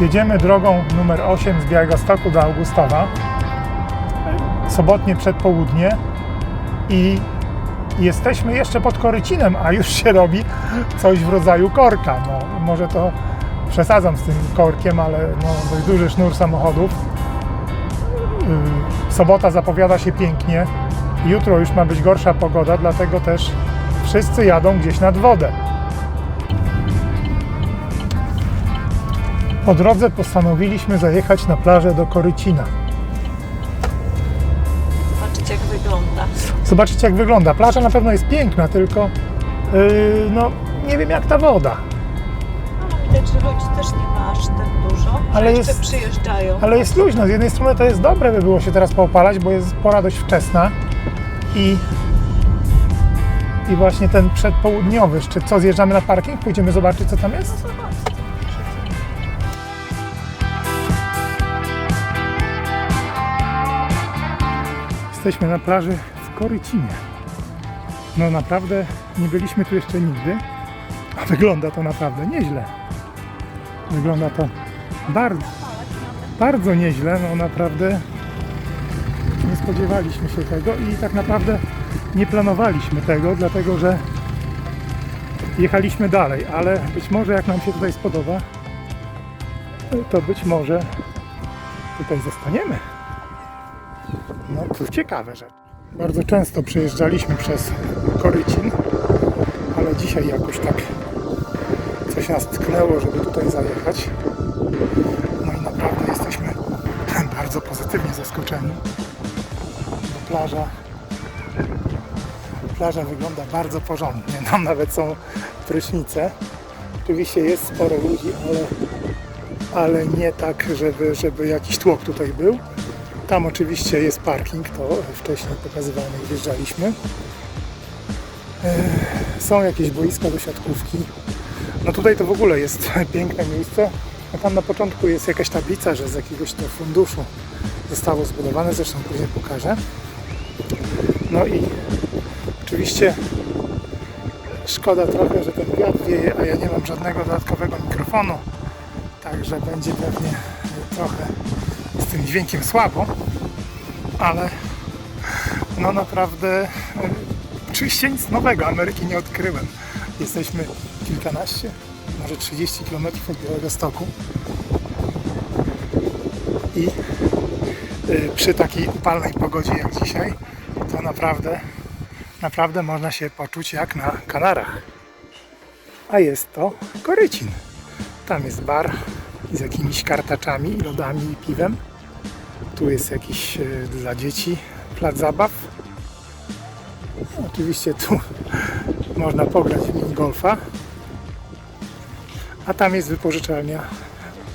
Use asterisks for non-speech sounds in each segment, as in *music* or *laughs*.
Jedziemy drogą numer 8 z Białegostoku do Augustowa. Sobotnie przedpołudnie i jesteśmy jeszcze pod Korycinem, a już się robi coś w rodzaju korka. No, może to przesadzam z tym korkiem, ale no, dość duży sznur samochodów. Yy, Sobota zapowiada się pięknie. Jutro już ma być gorsza pogoda, dlatego też wszyscy jadą gdzieś nad wodę. Po drodze postanowiliśmy zajechać na plażę do Korycina. Zobaczycie jak wygląda. Zobaczyć jak wygląda. Plaża na pewno jest piękna, tylko yy, no, nie wiem jak ta woda. No, widać, że ludzi też nie ma aż tak dużo. Ale jest- przyjeżdżają. Ale jest luźno. Z jednej strony to jest dobre, by było się teraz poopalać, bo jest pora dość wczesna i, i właśnie ten przedpołudniowy szczyt. Co, zjeżdżamy na parking? Pójdziemy zobaczyć, co tam jest? Jesteśmy na plaży w Korycinie. No naprawdę nie byliśmy tu jeszcze nigdy, a wygląda to naprawdę nieźle. Wygląda to bardzo, bardzo nieźle, no naprawdę nie spodziewaliśmy się tego i tak naprawdę nie planowaliśmy tego, dlatego że jechaliśmy dalej, ale być może jak nam się tutaj spodoba, to być może tutaj zostaniemy. No to ciekawe rzeczy. Bardzo często przejeżdżaliśmy przez Korycin, ale dzisiaj jakoś tak coś nas tknęło, żeby tutaj zajechać. No i naprawdę jesteśmy *laughs* bardzo pozytywnie zaskoczeni. Bo plaża, plaża wygląda bardzo porządnie. Tam nawet są prysznice. Oczywiście jest sporo ludzi, ale, ale nie tak, żeby, żeby jakiś tłok tutaj był. Tam oczywiście jest parking, to wcześniej pokazywałem, jak wjeżdżaliśmy. E, Są jakieś boiska do siatkówki. No tutaj to w ogóle jest *laughs* piękne miejsce. A tam na początku jest jakaś tablica, że z jakiegoś to funduszu zostało zbudowane, zresztą później pokażę. No i oczywiście szkoda trochę, że ten wiatr wieje, a ja nie mam żadnego dodatkowego mikrofonu, także będzie pewnie trochę z tym dźwiękiem słabo, ale no naprawdę e, oczywiście nic nowego, Ameryki nie odkryłem. Jesteśmy kilkanaście, może 30 km od Białego Stoku i y, przy takiej upalnej pogodzie jak dzisiaj, to naprawdę, naprawdę można się poczuć jak na Kanarach. A jest to Korycin. Tam jest bar z jakimiś kartaczami, lodami i piwem. Tu jest jakiś y, dla dzieci plac zabaw. Oczywiście tu *laughs* można pograć w minigolfa. A tam jest wypożyczalnia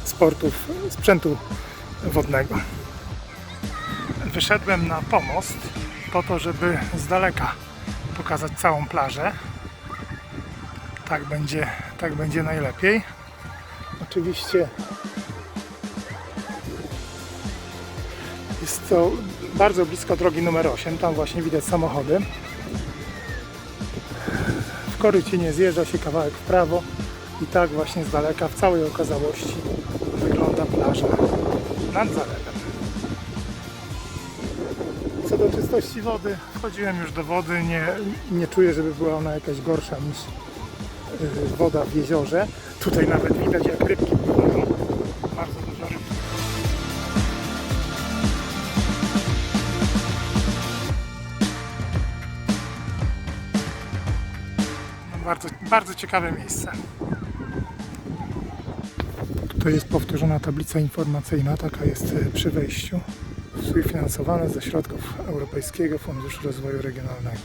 sportów, sprzętu wodnego. Wyszedłem na pomost po to, żeby z daleka pokazać całą plażę. Tak będzie, tak będzie najlepiej. Oczywiście jest to bardzo blisko drogi numer 8. Tam właśnie widać samochody. W Korycinie zjeżdża się kawałek w prawo i tak właśnie z daleka w całej okazałości wygląda plaża nad zalewem. Co do czystości wody, wchodziłem już do wody, nie, nie czuję, żeby była ona jakaś gorsza niż woda w jeziorze. Tutaj nawet widać jak rybki pływają. Bardzo dużo ryb. Bardzo, bardzo ciekawe miejsce. To jest powtórzona tablica informacyjna, taka jest e, przy wejściu. Finansowane ze środków Europejskiego Funduszu Rozwoju Regionalnego.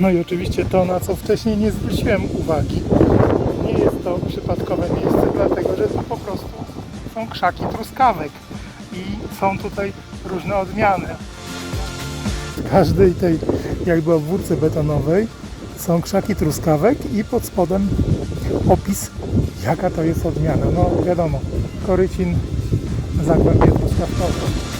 No i oczywiście to, na co wcześniej nie zwróciłem uwagi, nie jest to przypadkowe miejsce, dlatego że tu po prostu są krzaki truskawek i są tutaj różne odmiany. W każdej tej jakby obwódce betonowej są krzaki truskawek i pod spodem opis jaka to jest odmiana. No wiadomo, korycin, zagłębie truskawkowe.